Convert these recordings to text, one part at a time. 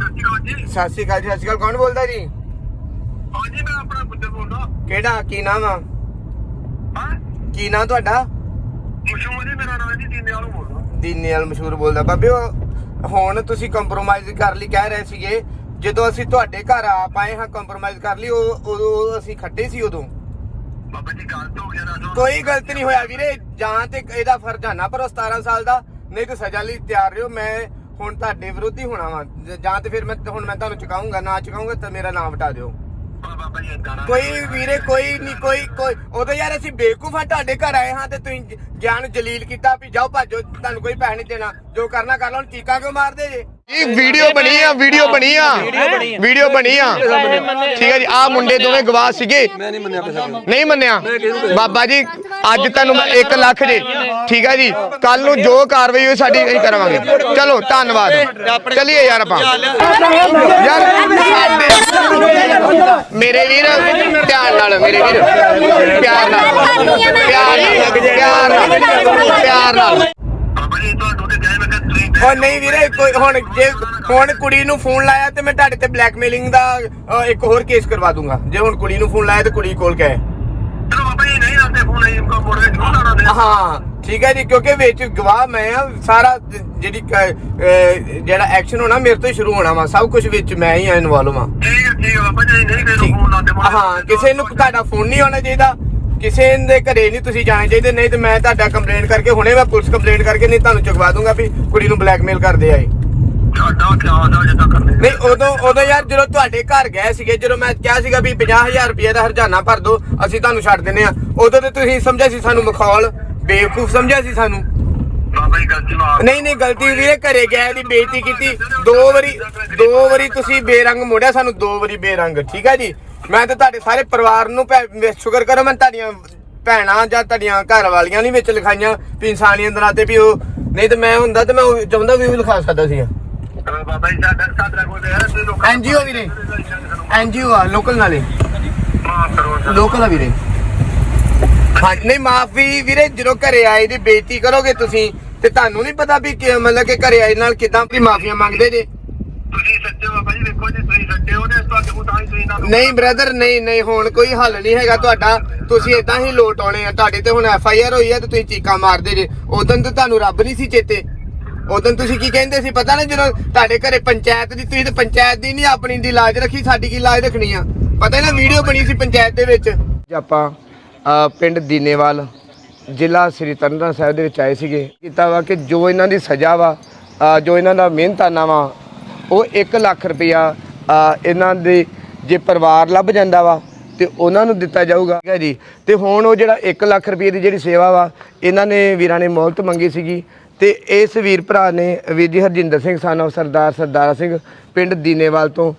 ਸਤਿ ਸ਼੍ਰੀ ਅਕਾਲ ਜੀ ਸਤਿ ਸ਼੍ਰੀ ਅਕਾਲ। ਕੌਣ ਬੋਲਦਾ ਜੀ? ਹਾਂਜੀ ਮੈਂ ਆਪਣਾ ਪੁੱਤਰ ਬੋਲਦਾ। ਕਿਹੜਾ? ਕੀ ਨਾਮ ਆ? ਹਾਂ? ਕੀ ਨਾਮ ਤੁਹਾਡਾ? ਮਸ਼ਹੂਰ ਜੀ ਮੇਰਾ ਨਾਮ ਜੀ ਦੀਨੇ ਵਾਲੋਂ ਬੋਲਦਾ। ਦੀਨੇਵਾਲ ਮਸ਼ਹੂਰ ਬੋਲਦਾ। ਬਾਬੇ ਹੁਣ ਤੁਸੀਂ ਕੰਪਰੋਮਾਈਜ਼ ਕਰ ਲਈ ਕਹਿ ਰਹੇ ਸੀਗੇ। ਜਦੋਂ ਅਸੀਂ ਤੁਹਾਡੇ ਘਰ ਆ ਪਾਏ ਹਾਂ ਕੰਪਰੋਮਾਈਜ਼ ਕਰ ਲਈ ਉਹ ਉਦੋਂ ਅਸੀਂ ਖੱਟੇ ਸੀ ਉਦੋਂ। ਬਾਬਾ ਜੀ ਗਲਤ ਹੋ ਗਿਆ ਨਾ ਕੋਈ ਗਲਤ ਨਹੀਂ ਹੋਇਆ ਵੀਰੇ। ਜਾਂ ਤੇ ਇਹਦਾ ਫਰਜ਼ਾਨਾ ਪਰ 17 ਸਾਲ ਦਾ। ਨਹੀਂ ਤੇ ਸਜ਼ਾ ਲਈ ਤਿਆਰ ਰਹੋ। ਮੈਂ ਹੁਣ ਤੁਹਾਡੇ ਵਿਰੁੱਧ ਹੋਣਾ ਵਾ। ਜਾਂ ਤੇ ਫਿਰ ਮੈਂ ਹੁਣ ਮੈਂ ਤੁਹਾਨੂੰ ਚੁਕਾਉਂਗਾ ਨਾ ਚੁਕਾਉਂਗਾ ਤਾਂ ਮੇਰਾ ਨਾਮ ਹਟਾ ਦਿਓ। ਬਾਬਾ ਜੀ ਏਦਾਂ ਨਾ ਕੋਈ ਵੀਰੇ ਕੋਈ ਨਹੀਂ ਕੋਈ ਕੋਈ। ਉਦੋਂ ਯਾਰ ਅਸੀਂ ਬੇਵਕੂਫ ਆ ਤੁਹਾਡੇ ਘਰ ਆਏ ਹਾਂ ਤੇ ਤੁਸੀਂ ਗਿਆਨ ਜਲੀਲ ਕੀਤਾ ਵੀ ਜਾਓ ਭਾਜੋ ਤੁਹਾਨੂੰ ਕੋਈ ਪੈਸੇ ਨਹੀਂ ਦੇਣਾ। ਜੋ ਕਰਨਾ ਕਰ ਲਓ ਹੁਣ ਚੀਕਾਂ ਕਿਉਂ ਮਾਰਦੇ ਜੇ? ਇਹ ਵੀਡੀਓ ਬਣੀ ਆ ਵੀਡੀਓ ਬਣੀ ਆ। ਵੀਡੀਓ ਬਣੀ ਆ। ਠੀਕ ਹੈ ਜੀ ਆ ਮੁੰਡੇ ਦੋਵੇਂ ਗਵਾਹ ਸੀਗੇ। ਮੈਂ ਨਹੀਂ ਮੰਨਿਆ ਨਹੀਂ ਮੰਨਿਆ। ਬਾਬਾ ਜੀ ਅੱਜ ਤੁਹਾਨੂੰ 1 ਲੱਖ ਜੀ ਠੀਕ ਹੈ ਜੀ? ਕੱਲ ਨੂੰ ਜੋ ਕਾਰਵਾਈ ਹੋਈ ਸਾਡੀ ਅਸੀਂ ਕਰਾਂਗੇ। ਚਲੋ ਧੰਨਵਾਦ। ਚਲਿਏ ਯਾਰ ਆਪਾਂ। ਯਾਰ ਮੇਰੇ ਵੀਰ ਧਿਆਨ ਨਾਲ ਮੇਰੇ ਵੀਰ। ਪਿਆਰ ਨਾਲ। ਪਿਆਰ ਨਾਲ ਪਿਆਰ ਨਾਲ। ਪਿਆਰ ਨਾਲ। ਉਹ ਨਹੀਂ ਵੀਰੇ ਕੋਈ ਹੁਣ ਜੇ ਹੁਣ ਕੁੜੀ ਨੂੰ ਫੋਨ ਲਾਇਆ ਤੇ ਮੈਂ ਤੁਹਾਡੇ ਤੇ ਬਲੈਕਮੇਲਿੰਗ ਦਾ ਅ, ਇੱਕ ਹੋਰ ਕੇਸ ਕਰਵਾ ਦੂੰਗਾ। ਜੇ ਹੁਣ ਕੁੜੀ ਨੂੰ ਫੋਨ ਲਾਇਆ ਤੇ ਕੁੜੀ ਕੋਲ ਕਹੇ ਚਲੋ ਬਾਬਾ ਜੀ ਨਹੀਂ ਆਉਂਦੇ ਫੋਨ ਨਹੀਂ ਕੋ ਮੋੜ ਕੇ ਜ਼ਰੂਰ ਆਣਾ ਦੇ ਹਾਂ ਠੀਕ ਹੈ ਜੀ ਕਿਉਂਕਿ ਵਿੱਚ ਗਵਾਹ ਮੈਂ ਆ ਸਾਰਾ ਜਿਹੜੀ ਜਿਹੜਾ ਐਕਸ਼ਨ ਹੋਣਾ ਮੇਰੇ ਤੋਂ ਹੀ ਸ਼ੁਰੂ ਹੋਣਾ ਵਾ ਸਭ ਕੁਝ ਵਿੱਚ ਮੈਂ ਹੀ ਇਨਵੋਲਵ ਹਾਂ ਠੀਕ ਹੈ ਠੀਕ ਹੈ ਬਾਬਾ ਜੀ ਨਹੀਂ ਕਿਸੇ ਨੂੰ ਫੋਨ ਲਾਉਂਦੇ ਮੁੜ ਹਾਂ ਕਿਸੇ ਨੂੰ ਤੁਹਾਡਾ ਫੋਨ ਨਹੀਂ ਆਉਣਾ ਚਾਹੀਦਾ ਕਿਸੇ ਦੇ ਘਰੇ ਨਹੀਂ ਤੁਸੀਂ ਜਾਣਾ ਚਾਹੀਦੇ ਨਹੀਂ ਤੇ ਮੈਂ ਤੁਹਾਡਾ ਕੰਪਲੇਂਟ ਕਰਕੇ ਹੁਣੇ ਮੈਂ ਪੁਲਿਸ ਕੰਪਲੇਂਟ ਕਰਕੇ ਨਹੀਂ ਤੁਹਾਨੂੰ ਚੁਕਵਾ ਦੂੰਗਾ ਵੀ ਕੁੜੀ ਨੂੰ ਬਲੈਕਮੇਲ ਕਰਦੇ ਆਏ। ਤੁਹਾਡਾ ਖਿਆਲ ਆ ਜਿੱਦਾਂ ਕਰਨੇ ਨਹੀਂ ਉਦੋਂ ਉਦੋਂ ਯਾਰ ਜਦੋਂ ਤੁਹਾਡੇ ਘਰ ਗਏ ਸੀਗੇ ਜਦੋਂ ਮੈਂ ਕਿਹਾ ਸੀਗਾ ਵੀ 50000 ਰੁਪਏ ਦਾ ਹਰਜਾਨਾ ਭਰ ਦਿਓ ਅਸੀਂ ਤੁਹਾਨੂੰ ਛੱਡ ਦਿੰਨੇ ਆ ਉਦੋਂ ਤੇ ਤੁਸੀਂ ਸਮਝਿਆ ਸੀ ਸਾਨੂੰ ਮਖੌਲ ਬੇਵਕੂਫ ਸਮਝਿਆ ਸੀ ਸਾਨੂੰ। ਬਾਬਾ ਜੀ ਗਲਤੀ ਮਾਫ ਨਹੀਂ ਨਹੀਂ ਗਲਤੀ ਵੀਰੇ ਘਰੇ ਗਏ ਦੀ ਬੇਇੱਜ਼ਤੀ ਕੀਤੀ। ਦੋ ਵਾਰੀ ਦੋ ਵਾਰੀ ਤੁਸੀਂ ਬੇਰੰਗ ਮੋੜਿਆ ਸਾਨੂੰ ਦੋ ਵਾਰੀ ਬੇਰੰਗ ਠੀਕ ਹੈ ਜੀ? ਮੈਂ ਤਾਂ ਤੁਹਾਡੇ ਸਾਰੇ ਪਰਿਵਾਰ ਨੂੰ ਸ਼ੁਕਰ ਕਰੋ ਮੈਂ ਤੁਹਾਡੀਆਂ ਭੈਣਾਂ ਜਾਂ ਤੁਹਾਡੀਆਂ ਘਰ ਵਾਲੀਆਂ ਨਹੀਂ ਵਿੱਚ ਲਿਖਾਈਆਂ ਵੀ ਇਨਸਾਨੀਅਤ ਦੇ ਨਾਤੇ ਵੀ ਉਹ ਨਹੀਂ ਤੇ ਮੈਂ ਹੁੰਦਾ ਤੇ ਮੈਂ ਚਾਹੁੰਦਾ ਵੀ ਉਹ ਲਿਖਾ ਸਕਦਾ ਸੀ। ਬਾਬਾ ਜੀ ਸਾਡਾ ਸਾਡਾ ਕੋਲ ਹੈ ਤੇ ਲੋਕਾਂ NGO ਵੀਰੇ। ਐਨਜੀਓ ਆ ਲੋਕਲ ਨਾਲੇ ਮਾਫ ਕਰੋ ਸਰ। ਲੋਕਲ ਆ ਵੀਰੇ। ਹਾਂ ਨਹੀਂ ਮਾਫੀ ਵੀਰੇ ਜਦੋਂ ਘਰੇ ਆਏ ਦੀ ਬੇਇੱਜ਼ਤੀ ਕਰੋਗੇ ਤੁਸੀਂ ਤੇ ਤੁਹਾਨੂੰ ਨਹੀਂ ਪਤਾ ਵੀ ਕਿ ਮਤਲਬ ਕਿ ਘਰੇ ਆਏ ਨਾਲ ਕਿਦਾਂ ਦੀ ਮਾਫੀਆਂ ਮੰਗਦੇ ਜੇ। ਤੁਸੀਂ ਸੱਚੇ ਹੋ ਬਾਬਾ ਜੀ ਵੇਖੋ ਜੀ ਤੁਸੀਂ ਸੱਚੇ ਹੋ ਤੇ ਤੁਹਾਡੇ ਕੋਲ ਤਾਂ ਹੀ ਤੁਸੀਂ ਨਾ ਨਹੀਂ ਬ੍ਰਦਰ ਨਹੀਂ ਨਹੀਂ ਹੁਣ ਕੋਈ ਹੱਲ ਨਹੀਂ ਹੈਗਾ ਤੁਹਾਡਾ। ਤੁਸੀਂ ਇਦਾਂ ਹੀ ਲੋਟ ਆਉਣੇ ਆ ਤੁਹਾਡੇ ਤੇ ਹੁਣ ਐਫ ਆਈ ਆਰ ਹੋਈ ਹੈ ਤੇ ਤੁਸੀਂ ਚੀਕਾਂ ਮਾਰਦੇ ਜੇ। ਉਦੋਂ ਤੇ ਤੁਹਾਨੂੰ ਰੱਬ ਨਹੀਂ ਸੀ ਚੇਤੇ। ਉਦੋਂ ਤੁਸੀਂ ਕੀ ਕਹਿੰਦੇ ਸੀ? ਪਤਾ ਨਾ ਜਦੋਂ ਤੁਹਾਡੇ ਘਰੇ ਪੰਚਾਇਤ ਦੀ, ਤੁਸੀਂ ਤੇ ਪੰਚਾਇਤ ਦੀ ਨਹੀਂ, ਆਪਣੀ ਦੀ ਲਾਜ ਰੱਖੀ, ਸਾਡੀ ਕੀ ਲਾਜ ਰੱਖਣੀ ਆ? ਪਤਾ ਨਾ ਵੀਡੀਓ ਬਣੀ ਸੀ ਪੰਚਾਇਤ ਦੇ ਵਿੱਚ। ਆਪਾਂ ਪਿੰਡ ਦੀਨੇਵਾਲ, ਜ਼ਿਲ੍ਹਾ ਸ੍ਰੀ ਤਰਨਤਾਰਨ ਸਾਹਿਬ ਦੇ ਵਿੱਚ ਆਏ ਸੀਗੇ। ਕੀਤਾ ਵਾ ਕਿ ਜੋ ਇਹਨਾਂ ਦੀ ਸਜ਼ਾ ਵਾ ਜੋ ਇਹਨਾਂ ਦਾ ਮਿਹਨਤਾਨਾ ਵਾ, ਉਹ 1 ਲੱਖ ਰੁਪਇਆ ਇਹਨਾਂ ਦੇ ਜੇ ਪਰਿਵਾਰ ਲੱਭ ਜਾਂਦਾ ਵਾ, ਤੇ ਉਹਨਾਂ ਨੂੰ ਦਿੱਤਾ ਜਾਊਗਾ। ਠੀਕ ਹੈ ਜੀ? ਤੇ ਹੁਣ ਉਹ ਜਿਹੜਾ 1 ਲੱਖ ਰੁਪਏ ਦੀ ਜਿਹੜੀ ਸੇਵਾ ਵਾ, ਇਹਨਾਂ ਨੇ ਵੀਰਾਂ ਨੇ ਮੌਲਤ ਮੰਗੀ ਸੀਗੀ। ਤੇ ਇਸ ਵੀਰ ਭਰਾ ਨੇ ਵੀਰ ਜੀ ਹਰਜਿੰਦਰ ਸਿੰਘ ਸਾਨੋ ਸਰਦਾਰ ਸਰਦਾਰਾ ਸਿੰਘ ਪਿੰਡ ਦੀਨੇਵਾਲ ਤੋਂ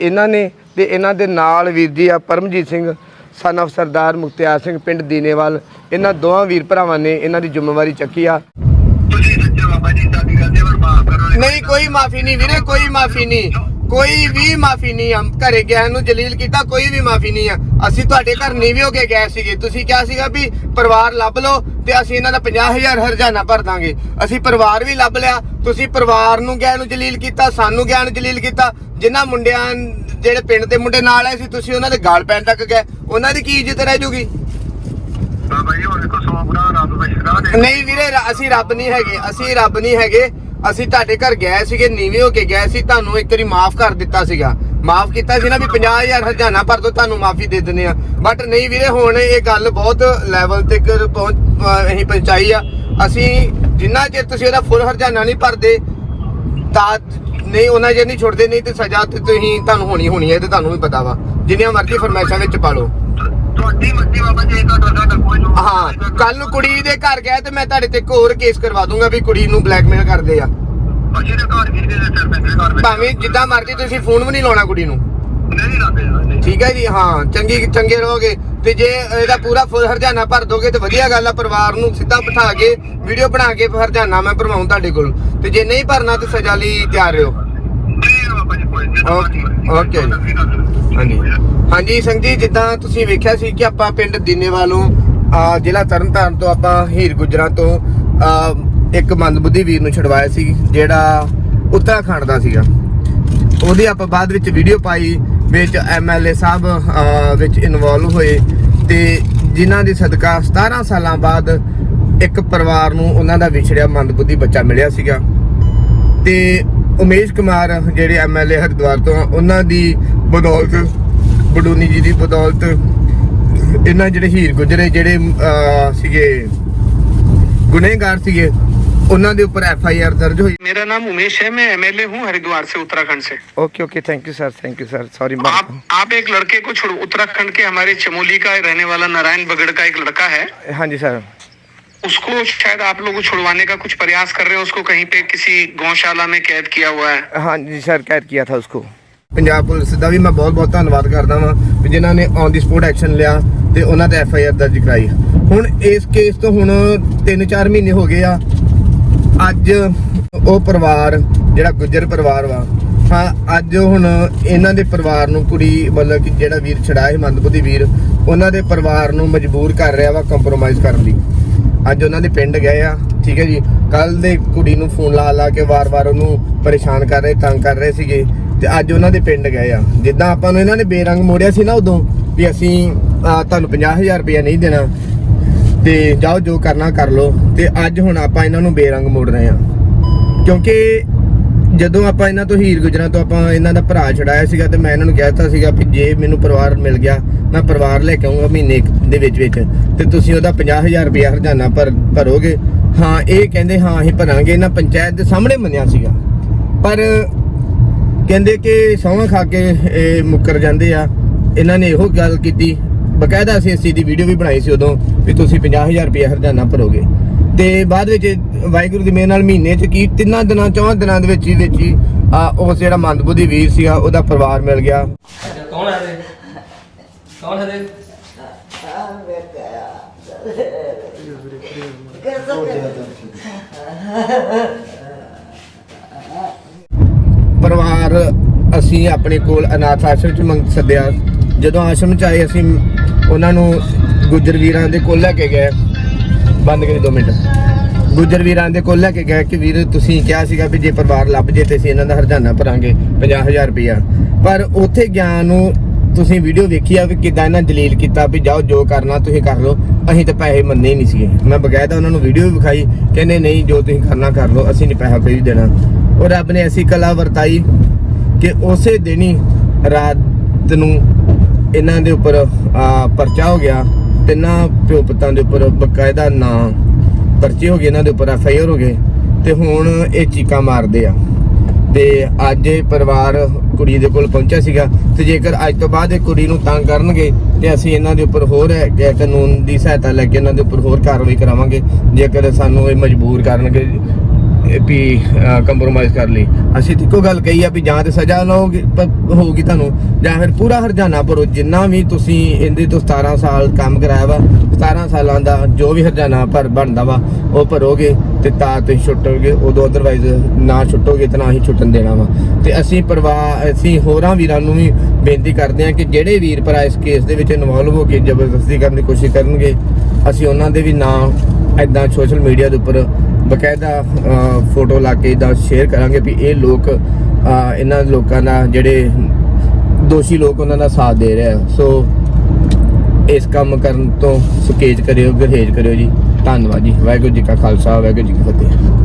ਇਹਨਾਂ ਨੇ ਤੇ ਇਹਨਾਂ ਦੇ ਨਾਲ ਵੀਰ ਜੀ ਆ ਪਰਮਜੀਤ ਸਿੰਘ ਸਨ of ਸਰਦਾਰ ਮੁਖਤਿਆਰ ਸਿੰਘ ਪਿੰਡ ਦੀਨੇਵਾਲ ਇਹਨਾਂ ਦੋਵਾਂ ਵੀਰ ਭਰਾਵਾਂ ਨੇ ਇਹਨਾਂ ਦੀ ਜ਼ਿੰਮੇਵਾਰੀ ਚੱਕੀ ਆ। ਤੁਸੀਂ ਸੱਚੇ ਹੋ ਬਾਬਾ ਜੀ ਸਾਡੀ ਗਲਤੀ ਪਰ ਮਾਫ ਕਰੋ। ਨਹੀਂ ਕੋਈ ਮਾਫੀ ਨਹੀਂ ਵੀਰੇ ਕੋਈ ਮਾਫੀ ਨਹੀਂ। ਕੋਈ ਵੀ ਮਾਫੀ ਨਹੀਂ ਆ। ਘਰੇ ਗਿਆ ਨੂੰ ਜਲੀਲ ਕੀਤਾ ਕੋਈ ਵੀ ਮਾਫੀ ਨਹੀਂ ਆ। ਅਸੀਂ ਤੁਹਾਡੇ ਘਰ ਨੀਵੇਂ ਹੋ ਕੇ ਗਏ ਸੀਗੇ। ਤੁਸੀਂ ਕਿਹਾ ਸੀਗਾ ਵੀ ਪਰਿਵਾਰ ਲੱਭ ਲਓ ਤੇ ਅਸੀਂ ਇਹਨਾਂ ਦਾ 50000 ਹਰਜਾਨਾ ਭਰ ਦਾਂਗੇ। ਅਸੀਂ ਪਰਿਵਾਰ ਵੀ ਲੱਭ ਲਿਆ। ਤੁਸੀਂ ਪਰਿਵਾਰ ਨੂੰ ਗਿਆ ਨੂੰ ਜਲੀਲ ਕੀਤਾ ਸਾਨੂੰ ਗਿਆ ਨੂੰ ਜਲੀਲ ਕੀਤਾ। ਜਿਨ੍ਹਾਂ ਮੁੰਡਿਆਂ ਜਿਹੜੇ ਪਿੰਡ ਦੇ ਮੁੰਡੇ ਨਾਲ ਆਏ ਸੀ ਤੁਸੀਂ ਉਹਨਾਂ ਦੇ ਗਾਲ ਪੈਣ ਤੱਕ ਗਏ। ਉਹਨਾਂ ਦੀ ਕੀ ਇੱਜ਼ਤ ਰਹਿ ਜੂਗੀ? ਬਾਬਾ ਜੀ ਰੱਬ ਨਹੀਂ ਵੀਰੇ ਅਸੀਂ ਰੱਬ ਨਹੀਂ ਹੈਗੇ। ਅਸੀਂ ਰੱਬ ਨਹੀਂ ਹੈਗੇ। ਅਸੀਂ ਤੁਹਾਡੇ ਘਰ ਗਏ ਸੀਗੇ ਨੀਵੇਂ ਹੋ ਕੇ ਗਏ ਸੀ ਤੁਹਾਨੂੰ ਇੱਕ ਵਾਰੀ ਮਾਫ ਕਰ ਦਿੱਤਾ ਸੀਗਾ। ਮਾਫ ਕੀਤਾ ਸੀ ਨਾ ਵੀ 50000 ਹਰਜਾਨਾ ਭਰ ਦੋ ਤੁਹਾਨੂੰ ਮਾਫੀ ਦੇ ਦਿੰਦੇ ਆ। ਬਟ ਨਹੀਂ ਵੀਰੇ ਹੁਣ ਇਹ ਗੱਲ ਬਹੁਤ ਲੈਵਲ ਤੱਕ ਪਹੁੰਚ ਅਸੀਂ ਪਹੁੰਚਾਈ ਆ। ਅਸੀਂ ਜਿੰਨਾ ਚਿਰ ਤੁਸੀਂ ਉਹਦਾ ਫੁੱਲ ਹਰਜਾਨਾ ਨਹੀਂ ਭਰਦੇ ਤਾਂ ਨਹੀਂ ਉਹਨਾਂ ਜੇ ਨਹੀਂ ਛੁੱਟਦੇ ਨਹੀਂ ਤੇ ਸਜ਼ਾ ਤੇ ਤੁਸੀਂ ਤੁਹਾਨੂੰ ਹੋਣੀ ਹੋਣੀ ਹੈ ਤੇ ਤੁਹਾਨੂੰ ਵੀ ਪਤਾ ਵਾ। ਜਿੰਨੀਆਂ ਮਰਜ਼ੀ ਫਰਮਾਇਸ਼ਾਂ ਵਿੱਚ ਪਾ ਲਓ। ਤੁਹਾਡੀ ਮਰਜ਼ੀ ਬਾਬਾ ਜੀ ਤੁਹਾਡਾ ਸਾਡਾ ਕੋਈ ਹਾਂ ਕੱਲ ਨੂੰ ਕੁੜੀ ਦੇ ਘਰ ਗਿਆ ਤੇ ਮੈਂ ਤੁਹਾਡੇ ਤੇ ਇੱਕ ਹੋਰ ਕੇਸ ਕਰਵਾ ਦੂੰਗਾ ਵੀ ਕੁੜੀ ਨੂੰ ਬਲੈਕਮੇਲ ਕਰਦੇ ਆ। ਅਸੀਂ ਦੇ ਘਰ ਵੀ ਦੇ ਸਿਰ ਤੇ ਘਰ ਵਿੱਚ। ਭਾਵੇਂ ਜਿੱਦਾਂ ਮਰਜ਼ੀ ਤੁਸੀਂ ਫੋਨ ਵੀ ਨਹੀਂ ਲਾਉਣਾ ਕੁੜੀ ਨੂੰ। ਨਹੀਂ ਲਾਦੇ ਨਹੀਂ ਠੀਕ ਹੈ ਜੀ ਹਾਂ ਚੰਗੀ ਚੰਗੇ ਰਹੋਗੇ। ਤੇ ਜੇ ਇਹਦਾ ਪੂਰਾ ਫੁੱਲ ਹਰਜਾਨਾ ਭਰ ਦੋਗੇ ਤੇ ਵਧੀਆ ਗੱਲ ਆ ਪਰਿਵਾਰ ਨੂੰ ਸਿੱਧਾ ਬਿਠਾ ਕੇ ਵੀਡੀਓ ਬਣਾ ਕੇ ਹਰਜਾਨਾ ਮੈਂ ਭਰਵਾਉਂ ਤੁਹਾਡੇ ਕੋਲ। ਤੇ ਜੇ ਨਹੀਂ ਭਰਨਾ ਤੇ ਸਜ਼ਾ ਲਈ ਤਿਆਰ ਰਹੋ। ਠੀਕ ਹੈ ਬਾਬਾ ਜੀ ਕੋਈ ਨਹੀਂ। ਓਕੇ, ਓਕੇ ਜੀ। ਹਾਂਜੀ। ਹਾਂਜੀ ਸਿੰਘ ਜੀ ਜਿੱਦਾਂ ਤੁਸੀਂ ਵੇਖਿਆ ਸੀ ਕਿ ਆਪਾਂ ਪਿੰਡ ਦੀਨੇਵਾਲੋਂ ਜ਼ਿਲ੍ਹਾ ਤਰਨਤਾਰਨ ਤੋਂ ਆਪਾਂ ਹੀਰ ਗੁਜਰਾਂ ਤੋਂ ਇੱਕ ਮੰਦਬੁੱਧੀ ਵੀਰ ਨੂੰ ਛਡਵਾਇਆ ਸੀ ਜਿਹੜਾ ਉੱਤਰਾਖੰਡ ਦਾ ਸੀਗਾ। ਉਹਦੀ ਆਪਾਂ ਬਾਅਦ ਵਿੱਚ ਵੀਡੀਓ ਪਾਈ ਵਿੱਚ ਐਮਐਲਏ ਸਾਹਿਬ ਵਿੱਚ ਇਨਵੋਲਵ ਹੋਏ। ਤੇ ਜਿਨ੍ਹਾਂ ਦੀ ਸਦਕਾ 17 ਸਾਲਾਂ ਬਾਅਦ ਇੱਕ ਪਰਿਵਾਰ ਨੂੰ ਉਹਨਾਂ ਦਾ ਵਿਛੜਿਆ ਮੰਦਬੁੱਧੀ ਬੱਚਾ ਮਿਲਿਆ ਸੀਗਾ। ਤੇ ਉਮੇਸ਼ ਕੁਮਾਰ ਜਿਹੜੇ ਐਮਐਲਏ ਹਰਿਦੁਆਰ ਤੋਂ ਆ, ਉਹਨਾਂ ਦੀ ਬਦੌਲਤ ਬਡੂਨੀ ਜੀ ਦੀ ਬਦੌਲਤ ਇਹਨਾਂ ਜਿਹੜੇ ਹੀਰ ਗੁਜਰੇ ਜਿਹੜੇ ਸੀਗੇ ਗੁਨੇਗਾਰ ਸੀਗੇ ਉਹਨਾਂ ਦੇ ਉੱਪਰ ਐਫ ਆਈ ਆਰ ਦਰਜ ਹੋਈ मेरा नाम उमेश है मैं एमएलए हूँ हरिद्वार से उत्तराखंड से okay okay thank you sir thank you sir sorry आप आप एक लड़के को छोड़ उत्तराखंड के हमारे चमोली का रहने वाला नारायण बगड़ का एक लड़का है ਹਾਂਜੀ ਸਰ उसको शायद आप लोग छुड़वाने का कुछ प्रयास कर रहे हो उसको कहीं पे किसी गौशाला में कैद किया हुआ है ਹਾਂਜੀ ਸਰ ਕੈਦ ਕੀਤਾ ਥਾ ਉਸਕੋ ਪੰਜਾਬ ਪੁਲਿਸ ਦਾ ਵੀ ਮੈਂ ਬਹੁਤ ਬਹੁਤ ਧੰਨਵਾਦ ਕਰਦਾ ਵਾਂ ਵੀ ਜਿਨ੍ਹਾਂ ਨੇ ਔਨ ਦੀ ਸਪੋਟ ਐਕਸ਼ਨ ਲਿਆ ਤੇ ਉਹਨਾਂ ਤੇ ਐਫ ਆਈ ਆਰ ਦਰਜ ਕਰਾਈ ਹੁਣ ਇਸ ਕੇਸ ਤੋਂ ਹੁਣ 3-4 ਮਹੀਨੇ ਹੋ ਗਏ ਆ ਅੱਜ ਉਹ ਪਰਿਵਾਰ ਜਿਹੜਾ ਗੁੱਜਰ ਪਰਿਵਾਰ ਵਾ ਹਾਂ ਅੱਜ ਹੁਣ ਇਹਨਾਂ ਦੇ ਪਰਿਵਾਰ ਨੂੰ ਕੁੜੀ ਮਤਲਬ ਕਿ ਜਿਹੜਾ ਵੀਰ ਛੜਾਇਆ ਸੀ ਮੰਦਬੁੱਧੀ ਵੀਰ ਉਹਨਾਂ ਦੇ ਪਰਿਵਾਰ ਨੂੰ ਮਜਬੂਰ ਕਰ ਰਿਹਾ ਵਾ ਕੰਪਰੋਮਾਈਜ਼ ਕਰਨ ਲਈ। ਅੱਜ ਉਹਨਾਂ ਦੇ ਪਿੰਡ ਗਏ ਆ ਠੀਕ ਹੈ ਜੀ। ਕੱਲ ਦੇ ਕੁੜੀ ਨੂੰ ਫੋਨ ਲਾ ਲਾ ਕੇ ਵਾਰ-ਵਾਰ ਉਹਨੂੰ ਪਰੇਸ਼ਾਨ ਕਰ ਰਹੇ ਤੰਗ ਕਰ ਰਹੇ ਸੀਗੇ। ਤੇ ਅੱਜ ਉਹਨਾਂ ਦੇ ਪਿੰਡ ਗਏ ਆ। ਜਿੱਦਾਂ ਆਪਾਂ ਨੂੰ ਇਹਨਾਂ ਨੇ ਬੇਰੰਗ ਮੋੜਿਆ ਸੀ ਨਾ ਉਦੋਂ ਵੀ ਅਸੀਂ ਆ, ਤੁਹਾਨੂੰ 50000 ਰੁਪਇਆ ਨਹੀਂ ਦੇਣਾ ਤੇ ਜਾਓ ਜੋ ਕਰਨਾ ਕਰ ਲਓ ਤੇ ਅੱਜ ਹੁਣ ਆਪਾਂ ਇਹਨਾਂ ਨੂੰ ਬੇਰੰਗ ਮੋੜ ਰਹੇ ਆ ਕਿਉਂਕਿ ਜਦੋਂ ਆਪਾਂ ਇਹਨਾਂ ਤੋਂ ਹੀਰ ਗੁਜਰਾਂ ਤੋਂ ਆਪਾਂ ਇਹਨਾਂ ਦਾ ਭਰਾ ਛਡਾਇਆ ਸੀਗਾ ਤੇ ਮੈਂ ਇਹਨਾਂ ਨੂੰ ਕਹਿਤਾ ਸੀਗਾ ਕਿ ਜੇ ਮੈਨੂੰ ਪਰਿਵਾਰ ਮਿਲ ਗਿਆ, ਮੈਂ ਪਰਿਵਾਰ ਲੈ ਕੇ ਆਉਂਗਾ ਮਹੀਨੇ ਦੇ ਵਿੱਚ ਵਿੱਚ ਤੇ ਤੁਸੀਂ ਉਹਦਾ 50000 ਰੁਪਇਆ ਹਰਜਾਨਾ ਭਰ, ਭਰੋਗੇ। ਹਾਂ, ਇਹ ਕਹਿੰਦੇ ਹਾਂ ਅਸੀਂ ਭਰਾਂਗੇ, ਇਹਨਾਂ ਪੰਚਾਇਤ ਦੇ ਸਾਹਮਣੇ ਮੰਨਿਆ ਸੀਗਾ। ਪਰ ਕਹਿੰਦੇ ਕਿ ਸੌਂ ਖਾ ਕੇ ਇਹ ਮੁੱਕਰ ਜਾਂਦੇ ਆ। ਇਹਨਾਂ ਨੇ ਇਹੋ ਗੱਲ ਕੀਤੀ ਬਕਾਇਦਾ ਅਸੀਂ ਇਸ ਚੀਜ਼ ਦੀ ਵੀਡੀਓ ਵੀ ਬਣਾਈ ਸੀ ਉਦੋਂ ਵੀ ਤੁਸੀਂ 50000 ਰੁਪਏ ਹਰਜਾਨਾ ਭਰੋਗੇ। ਤੇ ਬਾਅਦ ਵਿੱਚ ਵਾਹਿਗੁਰੂ ਦੀ ਮੇਰੇ ਨਾਲ ਮਹੀਨੇ 'ਚ ਕੀ ਤਿੰਨਾਂ ਦਿਨਾਂ ਚੌਂ ਦਿਨਾਂ ਦੇ ਵਿੱਚ ਹੀ ਵਿੱਚ ਹੀ ਆ ਉਹ ਜਿਹੜਾ ਮੰਦਬੁੱਧੀ ਵੀਰ ਸੀਗਾ ਉਹਦਾ ਪਰਿਵਾਰ ਮਿਲ ਗਿਆ। ਕੌਣ ਹੈ ਰੇ ਕੌਣ ਹੈ ਰੇ ਪਰਿਵਾਰ ਅਸੀਂ ਆਪਣੇ ਕੋਲ ਅਨਾਥ ਆਸ਼ਰਮ ਚ ਮੰਗ ਸੱਦਿਆ। ਜਦੋਂ ਆਸ਼ਰਮ ਚ ਆਏ ਅਸੀਂ ਉਹਨਾਂ ਨੂੰ ਗੁੱਜਰ ਵੀਰਾਂ ਦੇ ਕੋਲ ਲੈ ਕੇ ਗਏ। ਬੰਦ ਕਰੀ 2 ਮਿੰਟ। ਗੁੱਜਰ ਵੀਰਾਂ ਦੇ ਕੋਲ ਲੈ ਕੇ ਗਏ ਕਿ ਵੀਰ ਤੁਸੀਂ ਕਿਹਾ ਸੀਗਾ ਵੀ ਜੇ ਪਰਿਵਾਰ ਲੱਭ ਜੇ ਤੇ ਅਸੀਂ ਇਹਨਾਂ ਦਾ ਹਰਜਾਨਾ ਭਰਾਂਗੇ 50000 ਰੁਪਇਆ। ਪਰ ਉੱਥੇ ਗਿਆ ਨੂੰ ਤੁਸੀਂ ਵੀਡੀਓ ਵੇਖੀ ਆ ਵੀ ਕਿਦਾਂ ਇਹਨਾਂ ਦਲੀਲ ਕੀਤਾ ਵੀ ਜਾਓ, ਜੋ ਕਰਨਾ ਤੁਸੀਂ ਕਰ ਲਓ। ਅਸੀਂ ਤਾਂ ਪੈਸੇ ਮੰਨੇ ਹੀ ਨਹੀਂ ਸੀਗੇ। ਮੈਂ ਬਕਾਇਦਾ ਉਹਨਾਂ ਨੂੰ ਵੀਡੀਓ ਵੀ ਵਿਖਾਈ, ਕਹਿੰਦੇ ਨਹੀਂ ਜੋ ਤੁਸੀਂ ਕਰਨਾ ਕਰ ਲਓ, ਅਸੀਂ ਨਹੀਂ ਪੈਸਾ ਕੋਈ ਦੇਣਾ। ਉਹ ਰੱਬ ਨੇ ਐਸੀ ਕਲਾ ਵਰਤਾਈ ਕਿ ਉਸੇ ਦਿਨ ਹੀ ਰਾਤ ਨੂੰ ਇਹਨਾਂ ਦੇ ਉੱਪਰ ਪਰਚਾ ਹੋ ਗਿਆ, ਤਿੰਨਾਂ ਪਿਓ ਪੁੱਤਾਂ ਦੇ ਉੱਪਰ ਬਕਾਇਦਾ ਨਾਂ ਪਰਚੇ ਹੋ ਗਏ, ਇਹਨਾਂ ਦੇ ਉੱਪਰ ਐਫ ਆਈ ਆਰ ਹੋ ਗਏ, ਤੇ ਹੁਣ ਇਹ ਚੀਕਾਂ ਮਾਰਦੇ ਆ। ਤੇ ਅੱਜ ਇਹ ਪਰਿਵਾਰ ਕੁੜੀ ਦੇ ਕੋਲ ਪਹੁੰਚਿਆ ਸੀਗਾ, ਤੇ ਜੇਕਰ ਅੱਜ ਤੋਂ ਬਾਅਦ ਇਹ ਕੁੜੀ ਨੂੰ ਤੰਗ ਕਰਨਗੇ, ਤੇ ਅਸੀਂ ਇਹਨਾਂ ਦੇ ਉੱਪਰ ਹੋਰ ਕਾਨੂੰਨ ਦੀ ਸਹਾਇਤਾ ਲੈ ਕੇ ਇਹਨਾਂ ਦੇ ਉੱਪਰ ਹੋਰ ਕਾਰਵਾਈ ਕਰਾਵਾਂਗੇ, ਜੇਕਰ ਸਾਨੂੰ ਇਹ ਮਜਬੂਰ ਕਰਨਗੇ। ਵੀ ਕੰਪਰੋਮਾਈਜ਼ ਕਰ ਲਈ। ਅਸੀਂ ਇੱਕੋ ਗੱਲ ਕਹੀ ਆ ਵੀ ਜਾਂ ਤੇ ਸਜ਼ਾ ਲਓਗੇ ਹੋਊਗੀ ਤੁਹਾਨੂੰ, ਜਾਂ ਫਿਰ ਪੂਰਾ ਹਰਜਾਨਾ ਭਰੋ, ਜਿੰਨਾ ਵੀ ਤੁਸੀਂ ਇਹਦੇ ਤੋਂ 17 ਸਾਲ ਕੰਮ ਕਰਾਇਆ ਵਾ 17 ਸਾਲਾਂ ਦਾ ਜੋ ਵੀ ਹਰਜਾਨਾ ਭਰ ਬਣਦਾ ਵਾ, ਉਹ ਭਰੋਗੇ ਤੇ ਤਾਂ ਤੁਸੀਂ ਛੁੱਟੋਗੇ, ਉਦੋਂ ਅਦਰਵਾਈਜ਼ ਨਾ ਛੁੱਟੋਗੇ ਤਾਂ ਨਾ ਹੀ ਛੁੱਟਣ ਦੇਣਾ ਵਾ। ਤੇ ਅਸੀਂ ਪਰਿਵਾਰ ਅਸੀਂ ਹੋਰਾਂ ਵੀਰਾਂ ਨੂੰ ਵੀ ਬੇਨਤੀ ਕਰਦੇ ਹਾਂ ਕਿ ਜਿਹੜੇ ਵੀਰ ਭਰਾ ਇਸ ਕੇਸ ਦੇ ਵਿੱਚ ਇਨਵੋਲਵ ਹੋ ਕੇ ਜ਼ਬਰਦਸਤੀ ਕਰਨ ਦੀ ਕੋਸ਼ਿਸ਼ ਕਰਨਗੇ, ਅਸੀਂ ਉਹਨਾਂ ਦੇ ਵੀ ਨਾਂ ਐਦਾਂ ਸੋਸ਼ਲ ਮੀਡੀਆ ਦੇ ਉੱਪਰ ਬਕਾਇਦਾ ਫੋਟੋ ਲਾ ਕੇ ਦਾ ਸ਼ੇਅਰ ਕਰਾਂਗੇ ਵੀ ਇਹ ਲੋਕ ਇਹਨਾਂ ਲੋਕਾਂ ਦਾ ਜਿਹੜੇ ਦੋਸ਼ੀ ਲੋਕ ਉਹਨਾਂ ਦਾ ਸਾਥ ਦੇ ਰਹੇ ਆ। ਸੋ ਇਸ ਕੰਮ ਕਰਨ ਤੋਂ ਸੁਕੇਜ ਕਰਿਓ, ਗਰਹੇਜ ਕਰਿਓ ਜੀ। ਧੰਨਵਾਦ ਜੀ। ਵਾਹਿਗੁਰੂ ਜੀ ਕਾ ਖਾਲਸਾ, ਵਾਹਿਗੁਰੂ ਜੀ ਕੀ ਫਤਿਹ।